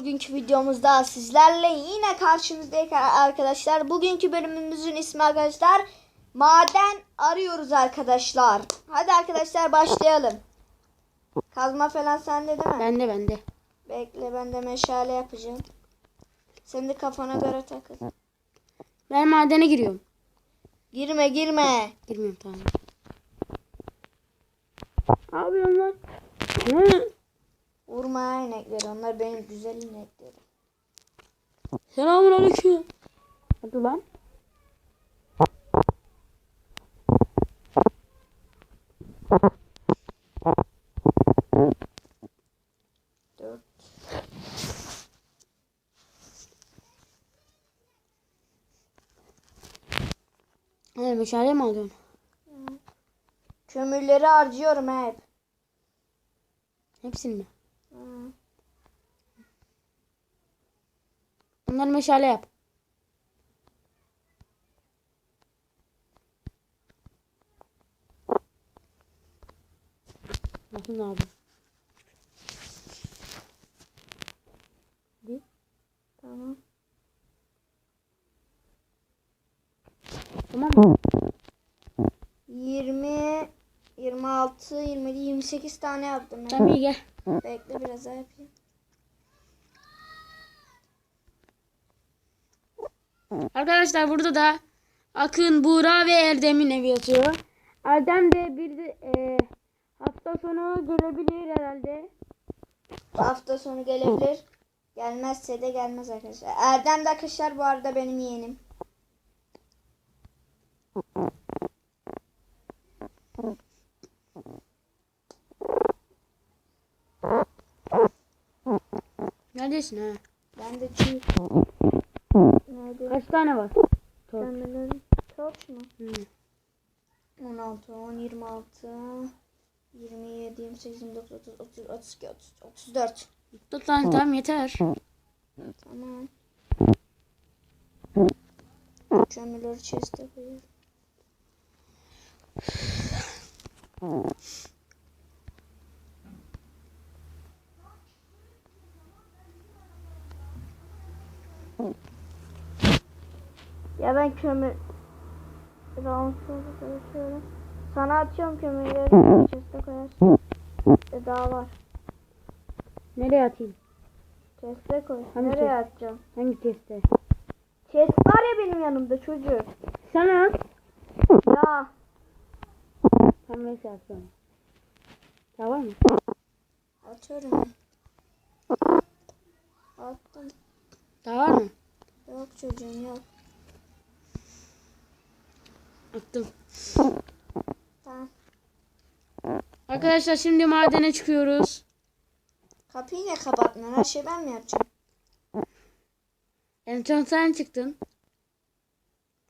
bugünkü videomuzda sizlerle yine karşınızdayız arkadaşlar. Bugünkü bölümümüzün ismi arkadaşlar maden arıyoruz arkadaşlar. Hadi arkadaşlar başlayalım. Kazma falan sende değil mi? Bende bende. Bekle ben de meşale yapacağım. Sen de kafana göre takıl. Ben madene giriyorum. Girme girme. Girmiyorum tamam. Abi onlar. Ne? Vurma inekleri onlar benim güzel ineklerim. Selamun aleyküm. Hadi lan. Dört. He meşale mi alıyorsun? Kömürleri harcıyorum hep. Hepsini mi? Hı. Bunları meşale yap. Bakın abi. Tamam. Tamam mı? 20 26 27 28 tane yaptım ben. Tamam iyi gel. Bekle biraz daha yapayım. Arkadaşlar burada da Akın, Buğra ve Erdem'in evi yazıyor. Erdem de bir de, e, hafta sonu gelebilir herhalde. Bu hafta sonu gelebilir. Gelmezse de gelmez arkadaşlar. Erdem de arkadaşlar bu arada benim yeğenim. Neredesin ha? Ben de çiğ. Nerede? Kaç tane var? Torç. Torç mu? Hı. 16, 10, 26, 27, 28, 29, 30, 30, 32, 30, 34. Dört tane tamam yeter. Tamam. Kömürleri chest'e koyuyorum. Ya ben kömür Ramsızı çalışıyorum. Sana atıyorum kömürleri chest'e koyarsın. E daha var. Nereye atayım? Chest'e koy. Hangi Nereye chest? atacağım? Hangi teste? Chest var ya benim yanımda çocuk. Sen at. Ya. Tam neyse atıyorum. Ya var mı? Atıyorum. Attım. Daha var mı? Yok çocuğum yok. Attım. Tamam. Arkadaşlar şimdi madene çıkıyoruz. Kapıyı niye kapatmıyorsun? Her şeyi ben mi yapacağım? En son sen çıktın.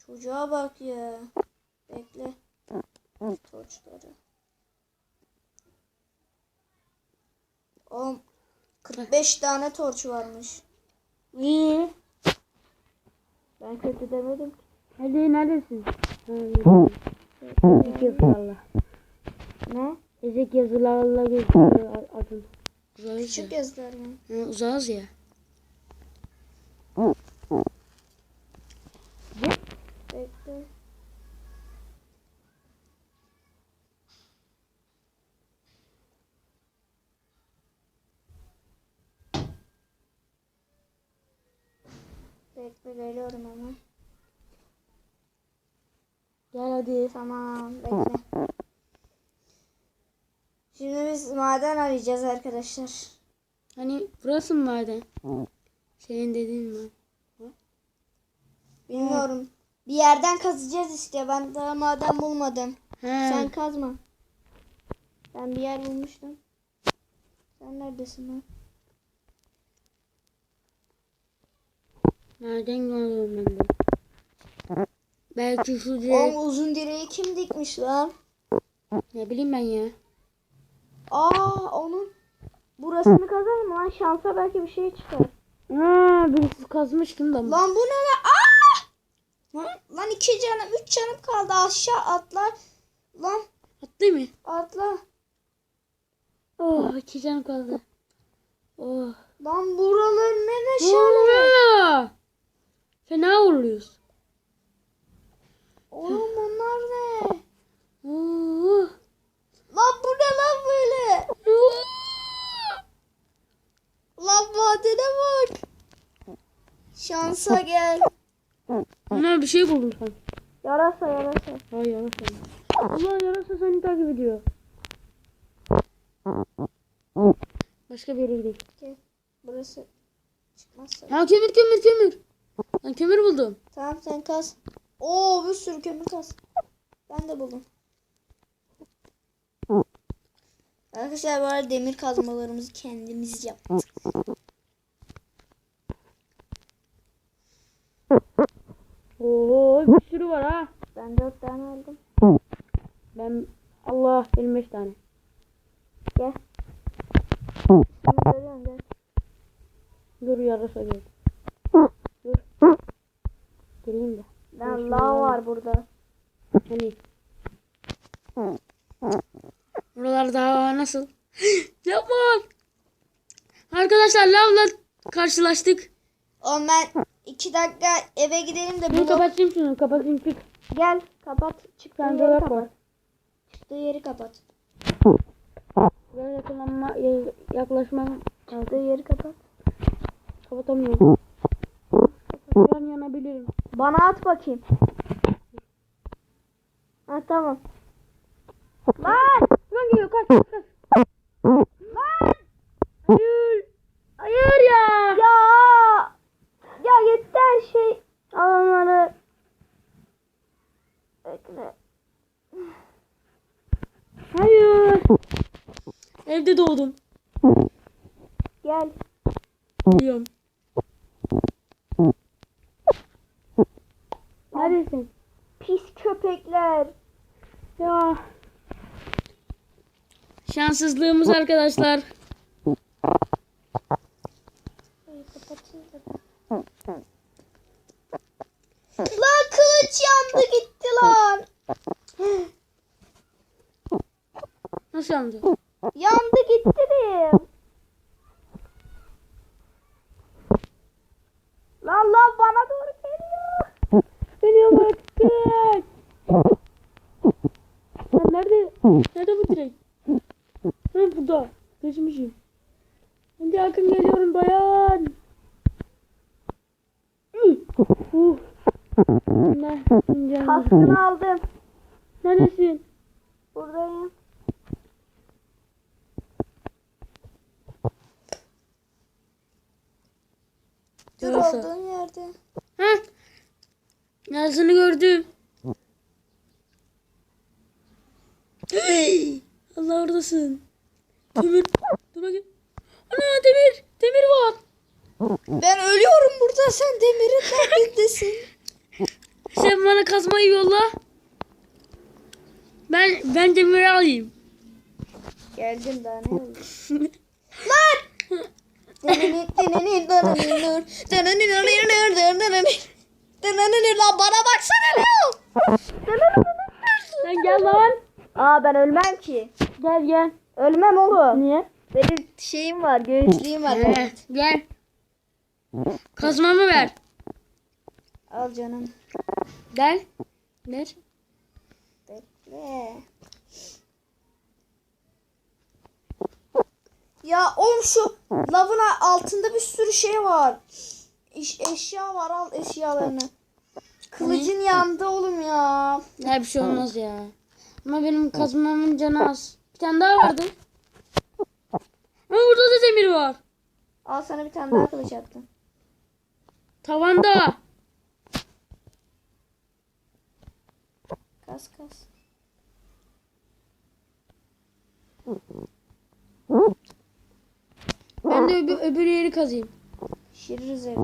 Çocuğa bak ya. Bekle. Torçları. Oğlum 45 tane torç varmış. İyi. Ben kötü demedim ki. Hadi neredesin? Ezek yazılarla. Ne? Ezek yazılarla gözüküyor adın. Uzağız ya. Küçük yazılar mı? Ha, uzağız ya. Bekle. Bekle geliyorum hemen. Gel hadi. Tamam bekle. Şimdi biz maden arayacağız arkadaşlar. Hani burası mı maden? Senin dediğin mi? Bilmiyorum. Bir yerden kazacağız işte. Ben daha maden bulmadım. He. Sen kazma. Ben bir yer bulmuştum. Sen neredesin lan? Maden görüyorum ben de. Belki şu diye. Oğlum uzun direği kim dikmiş lan? Ne bileyim ben ya. Aa onun burasını kazalım lan. Şansa belki bir şey çıkar. Aa, birisi kazmıştım da. Lan bu ne lan? Aa! Lan, lan iki canım, üç canım kaldı. Aşağı atla. Lan Attı mı? atla. Oh iki canım kaldı. Oh. Lan buralar ne Ne neşeli. Fena oluyoruz. Oğlum bunlar ne? Lan bu ne lan böyle? Lan madene bak. Şansa gel. Ana bir şey buldum sen. Yarasa yarasa. Ay yarasa. Allah yarasa seni takip ediyor. Başka bir yere gidelim. Gel. Burası çıkmazsa. Ha kömür kömür kömür. Ben kömür buldum. Tamam sen kaz. Oo bir sürü kömür kaz. Ben de buldum. Arkadaşlar bu arada demir kazmalarımızı kendimiz yaptık. Oo bir sürü var ha. Ben dört tane aldım. Ben Allah benim beş tane. Gel. Şimdi görüyorum gel. Dur yarasa gel. Dur. Geleyim de. Lan lav var burada. Hani. Buralar daha nasıl? Yapma. Arkadaşlar lavla karşılaştık. Oğlum ben iki dakika eve gidelim de bunu... kapatayım şunu kapatayım çık. Gel kapat. Çıktığı Sen yeri kapat. var. Çıktığı yeri kapat. Biraz yakınlanma ya- yaklaşmam. Çıktığı yeri kapat. Kapatamıyorum. Yan yanabilirim. Bana at bakayım. Ha tamam. Lan! Lan geliyor kaç kaç. Lan! Hayır. Hayır ya. Ya! Ya yetti her şey. Alanları. Bekle. Hayır. Evde doğdum. Gel. Biliyorum. Neredesin? Pis köpekler. Ya. Şanssızlığımız arkadaşlar. Lan kılıç yandı gitti lan. Nasıl yandı? Yandı gitti diyeyim. Lan lan bana doğru geliyor. Geliyorum artık. Lan nerede? Nerede bu direk? Ha burada. Geçmişim. Hadi yakın geliyorum dayan. Uh. Kaskını aldım. Neredesin? Buradayım. Dur Yarasa. olduğun yerde. Ha? Yazını gördüm. Hey! Allah oradasın. Demir. Dur bakayım. Ana demir. Demir var. Ben ölüyorum burada sen demirin derdindesin. Sen bana kazmayı yolla. Ben ben demiri alayım. Geldim daha ne oldu? Lan! Lan bana baksana ne o? Sen gel lan. Aa ben ölmem ki. Gel gel. Ölmem oğlum. Niye? Benim şeyim var, göğüslüğüm var. Evet. Gel. Kazmamı ver. Al canım. Gel. Ver. Bekle. Ya oğlum şu lavın altında bir sürü şey var. İş, eşya var al eşyalarını. Kılıcın yandı oğlum ya. Ya bir şey olmaz ya. Ama benim kazmamın canı az. Bir tane daha vardı. Ama burada da demir var. Al sana bir tane daha kılıç attım. Tavanda. Kas kas. Ben de öbür, öbür yeri kazayım. Pişiririz evde.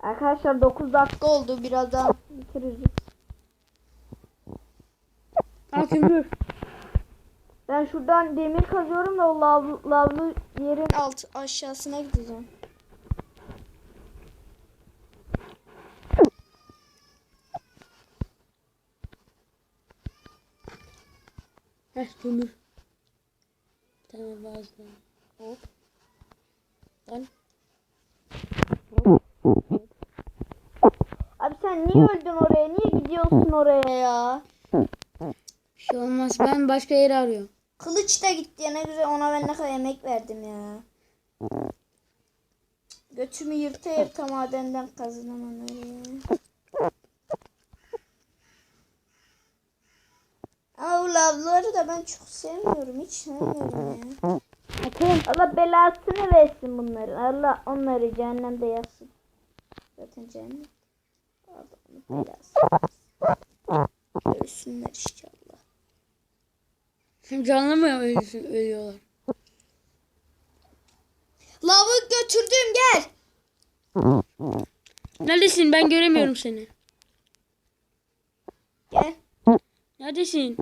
Arkadaşlar 9 dakika oldu. Birazdan bitiririz. Al kömür. Ben şuradan demir kazıyorum da o lav, lavlı yerin alt aşağısına gideceğim. Heh kömür. Tamam bazı. Hop. Lan. Abi sen niye öldün oraya? Niye gidiyorsun oraya ya? Bir şey olmaz. Ben başka yeri arıyorum. Kılıç da gitti ya ne güzel ona ben ne kadar emek verdim ya. Götümü yırta yırta madenden kazanamam öyle ya. Ama bu lavları da ben çok sevmiyorum. Hiç sevmiyorum ya. Allah belasını versin bunların. Allah onları cehennemde yazsın. Zaten cehennem. Allah'ın belası. Ölsünler inşallah. Canlı mı ölüyorsun, ölüyorlar? Lavı götürdüm gel. Neredesin? Ben göremiyorum seni. Gel. Neredesin?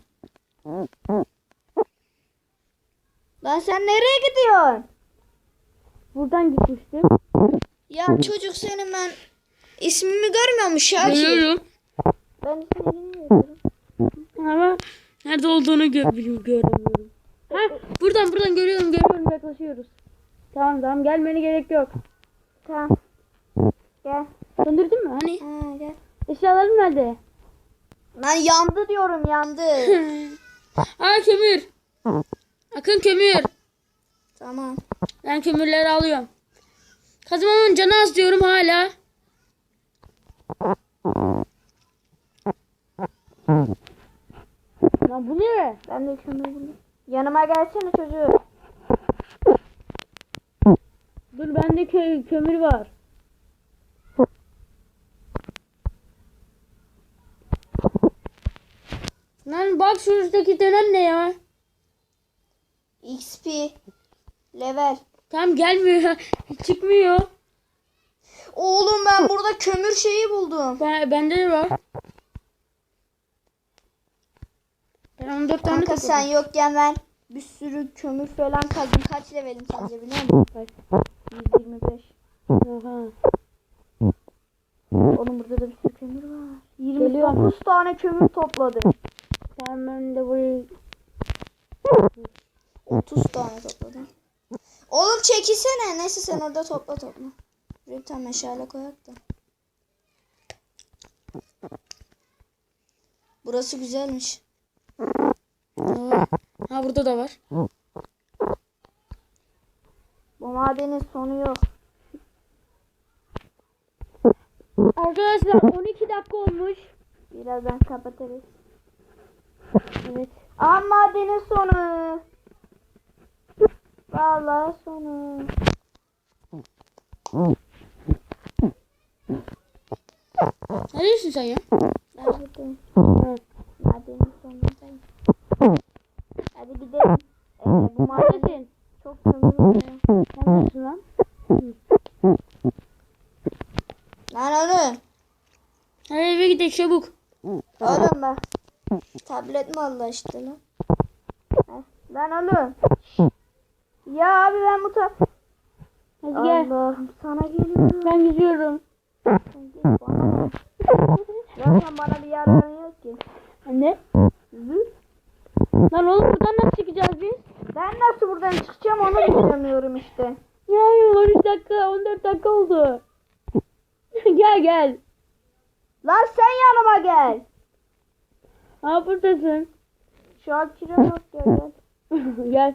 Lan sen nereye gidiyorsun? Buradan gitmiştim. Ya çocuk senin ben ismimi görmüyor mu Şakir? Görüyorum. Ben bilmiyorum. Ama nerede olduğunu gö bilmiyorum, göremiyorum. Ha, buradan buradan görüyorum görüyorum yaklaşıyoruz. Tamam tamam gelmene gerek yok. Tamam. Gel. Söndürdün mü? Hani? Ha, gel. Eşyalarım nerede? Lan yandı diyorum yandı. Aa kömür. Akın kömür. tamam. Ben kömürleri alıyorum. Kazmamın canı az diyorum hala. Lan bu ne? Ben de kömür buldum. Yanıma gelsene çocuğu. Dur bende kö kömür var. Lan bak şuradaki dönen ne ya? XP. Level. Tam gelmiyor. Çıkmıyor. Oğlum ben burada kömür şeyi buldum. Ben, bende de var. Ben 14 tane Kanka sen yokken ben bir sürü kömür falan kazdım. Kaç levelim sence biliyor musun? Kaç? 125. Oha. Oğlum burada da bir sürü kömür var. Geliyorum. 29 tane kömür topladım. Tamam ben de burayı 30 tane topladım. Oğlum çekilsene. Neyse sen orada topla topla. Buraya bir tane meşale koyak da. Burası güzelmiş. Aa, Ha burada da var. Bu madenin sonu yok. Arkadaşlar 12 dakika olmuş. Birazdan kapatırız. Evet. Aa madenin sonu. Vallahi sonu. Neredesin sen ya? Madenin sonundayım. Hadi gidelim. Ee, bu maden Neredesin? çok kömür. Neredesin lan? Lan oğlum. Hadi eve gidelim çabuk. Oğlum bak. Tablet mi Allah işte lan? Lan oğlum. Ya abi ben bu tab... Hadi gel. Allah'ım sana geliyorum. Ben gidiyorum. Sen git bana. Zaten bana bir yararın yok ki. Anne. Lan oğlum buradan nasıl çıkacağız biz? Ben nasıl buradan çıkacağım onu bilmiyorum işte. Ya 13 dakika 14 dakika oldu. gel gel. Lan sen yanıma gel. Ha buradasın. Şakir'e bak gel gel. gel.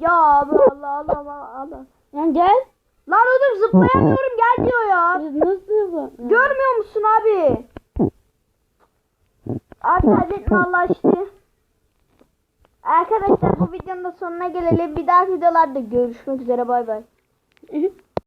Ya abi Allah Allah Allah Allah. Lan gel. Lan oğlum zıplayamıyorum gel diyor ya. Nasıl bu? Görmüyor musun abi? Abi tablet mi Allah işte. Arkadaşlar bu videonun da sonuna gelelim. Bir dahaki videolarda görüşmek üzere bay bay.